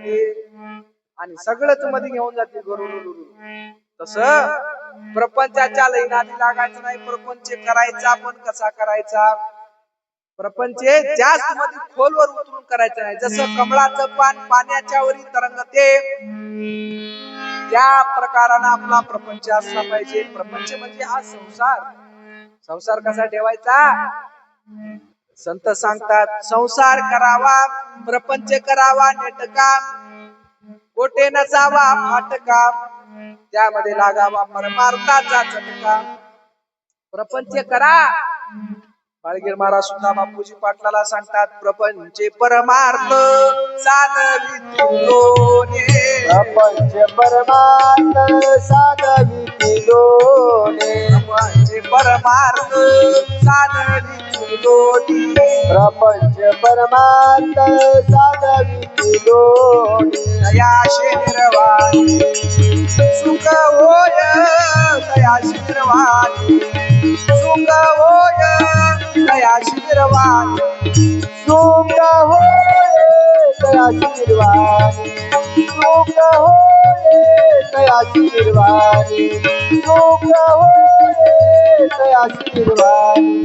ते आणि सगळंच मध्ये घेऊन जाते गुरु तस प्रपंचाच्या लैनाने लागायचं नाही. प्रपंच करायचा पण कसा करायचा? प्रपंच जास्त मध्ये खोलवर उतरून करायचं नाही. जसं कमळाचं पान पाण्याच्या वरी तरंगते त्या प्रकारानं आपला प्रपंच असला पाहिजे. प्रपंच म्हणजे हा संसार. संसार कसा ठेवायचा? संत सांगतात संसार करावा प्रपंच करावा नेटका. कोठे नसावा फाटका. त्यामध्ये लागावा परमार्थाचा चटका प्रपंच करा. बाळगीर महाराज सुद्धा बापूजी पाटलाला सांगतात प्रपंच परमार्थ साधवी तुलोने प्रपंच परमार्थ साधवी प्रपंच परमार्थ साधवी तुलोने प्रपंच परमार्थ साधवी लोणे दयाशे निर्वाणी। सुख होय दयाशे निर्वाणी। सुख होय दयाशे निर्वाणी। सुख होय तयाशीर्वाणी सुख होय तयाशीर्वाणी सुख होय तयाशीर्वाणी